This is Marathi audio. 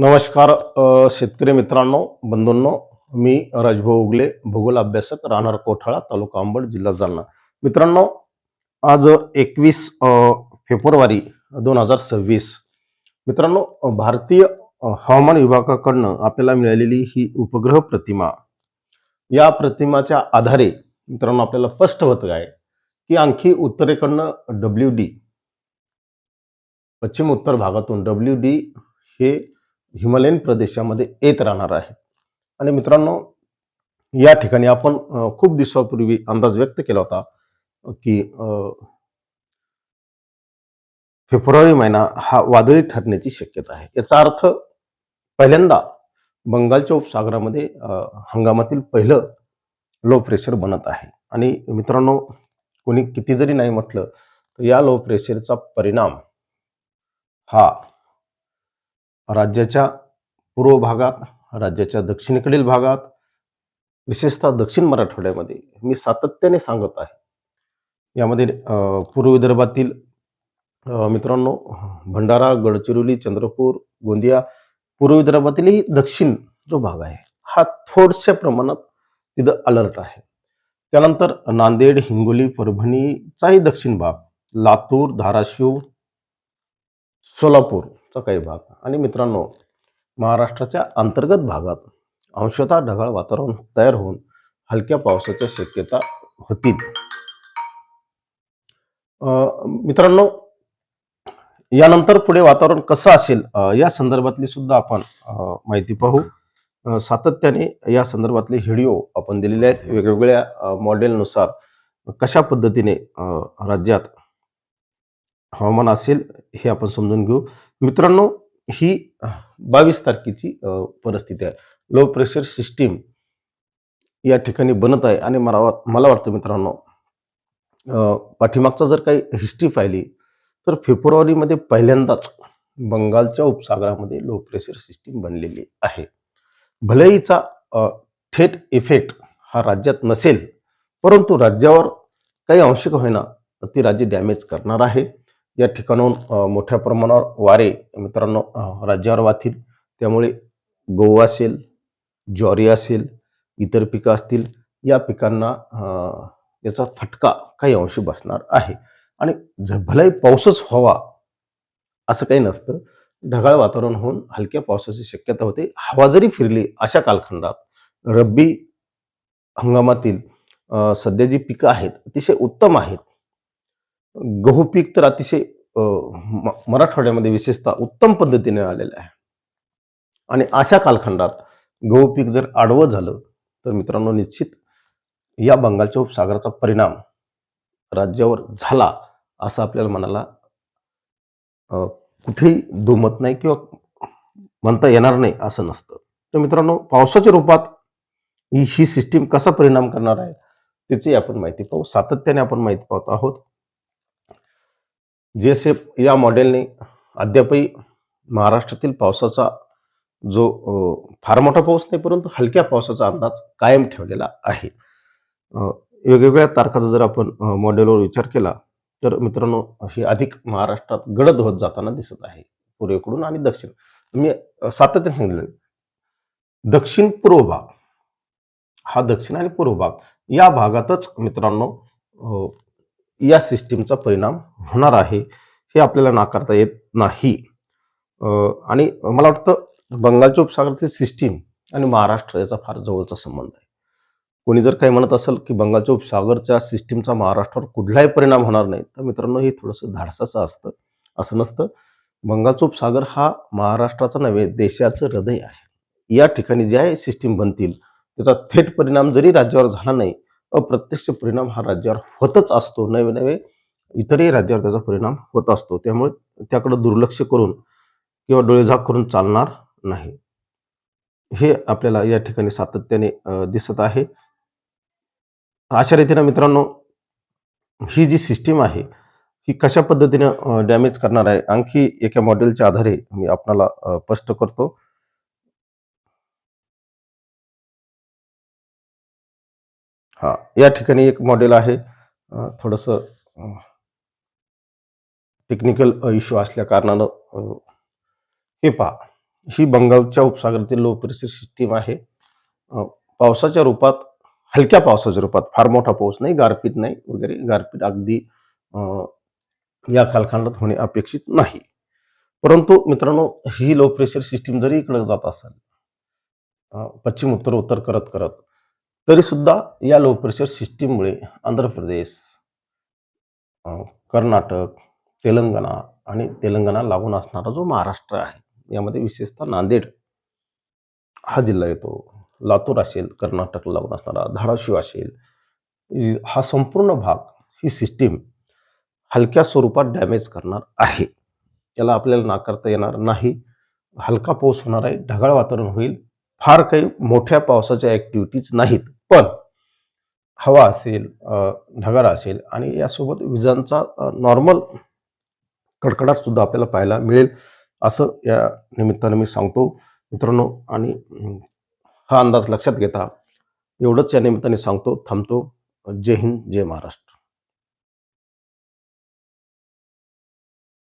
नमस्कार शेतकरी मित्रांनो बंधूंनो मी राजभाऊ उगले भूगोल अभ्यासक राहणार कोठाळा तालुका अंबड जिल्हा जालना. मित्रांनो आज एकवीस फेब्रुवारी दोन हजार सव्वीस. मित्रांनो भारतीय हवामान विभागाकडनं आपल्याला मिळालेली ही उपग्रह प्रतिमा. या प्रतिमाच्या आधारे मित्रांनो आपल्याला स्पष्ट होत आहे की आणखी उत्तरेकडनं डब्ल्यू डी पश्चिम उत्तर भागातून डब्ल्यू डी हे हिमालयन प्रदेशामध्ये येत राहणार आहे. आणि मित्रांनो या ठिकाणी आपण खूप दिवसापूर्वी अंदाज व्यक्त केला होता की फेब्रुवारी महिना हा वादळी ठरण्याची शक्यता आहे. याचा अर्थ पहिल्यांदा बंगालच्या उपसागरामध्ये हंगामातील पहिलं लो प्रेशर बनत आहे. आणि मित्रांनो कोणी किती जरी नाही म्हटलं तर या लो प्रेशरचा परिणाम हा राज्याच्या पूर्व भागात राज्याच्या दक्षिणेकडील भागात विशेषतः दक्षिण मराठवाड्यामध्ये मी सातत्याने सांगत आहे. यामध्ये पूर्व विदर्भातील मित्रांनो भंडारा गडचिरोली चंद्रपूर गोंदिया पूर्व विदर्भातीलही दक्षिण जो भाग आहे हा थोडशा प्रमाणात तिथं अलर्ट आहे. त्यानंतर नांदेड हिंगोली परभणीचाही दक्षिण भाग लातूर धाराशिव सोलापूर सोलापूरचा काही भाग आणि मित्रांनो महाराष्ट्राच्या अंतर्गत भागात अंशतः ढगाळ वातावरण तयार होऊन हलक्या पावसाच्या शक्यता होतील मित्रांनो यानंतर पुढे वातावरण कसं असेल या संदर्भातली सुद्धा आपण माहिती पाहू. सातत्याने या संदर्भातले व्हिडिओ आपण दिलेले आहेत. वेगवेगळ्या मॉडेलनुसार कशा पद्धतीने राज्यात हवामान असेल हे आपण समजून घेऊ. मित्रांनो ही बावीस तारखेची परिस्थिती आहे. लो प्रेशर सिस्टीम या ठिकाणी बनत आहे आणि मला वा- मला वाटतं मित्रांनो पाठीमागचा जर काही हिस्ट्री पाहिली तर फेब्रुवारीमध्ये पहिल्यांदाच बंगालच्या उपसागरामध्ये लो प्रेशर सिस्टीम बनलेली आहे. भले थेट इफेक्ट हा राज्यात नसेल परंतु राज्यावर काही अंशिक होईना ती राज्य डॅमेज करणार आहे. या ठिकाणाहून मोठ्या प्रमाणावर वारे मित्रांनो राज्यावर वाहतील. त्यामुळे गहू असेल ज्वारी असेल इतर पिकं असतील या पिकांना याचा फटका काही अंशी बसणार आहे. आणि भलाही पाऊसच व्हावा असं काही नसतं. ढगाळ वातावरण होऊन हलक्या पावसाची शक्यता होते. हवा जरी फिरली अशा कालखंडात रब्बी हंगामातील सध्या जी पिकं आहेत अतिशय उत्तम आहेत. गहू पीक तर अतिशय म- मराठवाड्यामध्ये विशेषतः उत्तम पद्धतीने आलेलं आहे. आणि अशा कालखंडात गहू पीक जर आडवं झालं तर मित्रांनो निश्चित या बंगालच्या उपसागराचा परिणाम राज्यावर झाला असं आपल्याला मनाला कुठेही दुमत नाही किंवा म्हणता येणार नाही असं नसतं. तर मित्रांनो पावसाच्या रूपात ही ही सिस्टीम कसा परिणाम करणार आहे त्याची आपण माहिती पाहू. सातत्याने आपण माहिती पाहत आहोत. जे एस एफ या मॉडेलने अद्यापही महाराष्ट्रातील पावसाचा जो फार मोठा पाऊस नाही परंतु हलक्या पावसाचा अंदाज कायम ठेवलेला आहे. वेगवेगळ्या तारखाचा जर आपण मॉडेलवर विचार केला तर मित्रांनो हे अधिक महाराष्ट्रात गडद होत जाताना दिसत आहे पूर्वेकडून आणि दक्षिण. मी सातत्याने सांगितलं दक्षिण पूर्व भाग हा दक्षिण आणि पूर्व भाग या भागातच मित्रांनो या सिस्टीमचा परिणाम होणार आहे हे आपल्याला नाकारता येत नाही. आणि मला वाटतं बंगालच्या उपसागरातील सिस्टीम आणि महाराष्ट्र याचा फार जवळचा संबंध आहे. कोणी जर काही म्हणत असेल की बंगालच्या उपसागरच्या सिस्टीमचा महाराष्ट्रावर कुठलाही परिणाम होणार नाही तर मित्रांनो हे थोडंसं धाडसाचं असतं असं नसतं. बंगालचा उपसागर हा महाराष्ट्राचा नव्हे देशाचं हृदय आहे. या ठिकाणी ज्या सिस्टीम बनतील त्याचा थेट परिणाम जरी राज्यावर झाला नाही अप्रत्यक्ष परिणाम हा राज्यावर होतच असतो. नवे नवे इतरही राज्यावर त्याचा परिणाम होत असतो. त्यामुळे त्याकडे दुर्लक्ष करून किंवा डोळेझाक करून चालणार नाही. हे आपल्याला या ठिकाणी सातत्याने दिसत आहे. अशा रीतीनं मित्रांनो ही जी सिस्टीम आहे ही कशा पद्धतीनं डॅमेज करणार आहे आणखी एका मॉडेलच्या आधारे मी आपणाला स्पष्ट करतो. हा या ठिकाणी एक मॉडेल आहे. थोडंसं टेक्निकल इश्यू असल्या कारणानं हे पहा. ही बंगालच्या उपसागरातील लो प्रेशर सिस्टीम आहे पावसाच्या रूपात हलक्या पावसाच्या रूपात फार मोठा पाऊस नाही गारपीट नाही वगैरे. गारपीट अगदी या कालखंडात होणे अपेक्षित नाही. परंतु मित्रांनो ही लो प्रेशर सिस्टीम जरी इकडे जात असेल पश्चिम उत्तर उत्तर करत करत तरी सुद्धा या लो प्रेशर सिस्टीममुळे आंध्र प्रदेश कर्नाटक तेलंगणा आणि तेलंगणा लागून असणारा जो महाराष्ट्र आहे यामध्ये विशेषतः नांदेड हा जिल्हा येतो. लातूर असेल कर्नाटकला लागून असणारा धाराशिव असेल हा संपूर्ण भाग ही सिस्टीम हलक्या स्वरूपात डॅमेज करणार आहे. याला आपल्याला नाकारता येणार नाही. हलका पाऊस होणार आहे ढगाळ वातावरण होईल. फार काही मोठ्या पावसाच्या ॲक्टिव्हिटीज नाहीत. पण हवा असेल अ, ढगाळ असेल आणि यासोबत विजांचा नॉर्मल कडकडाट सुद्धा आपल्याला पाहायला मिळेल असं या निमित्तानं मी सांगतो. मित्रांनो आणि हा अंदाज लक्षात घेता एवढंच या निमित्ताने सांगतो थांबतो. जय हिंद जय महाराष्ट्र.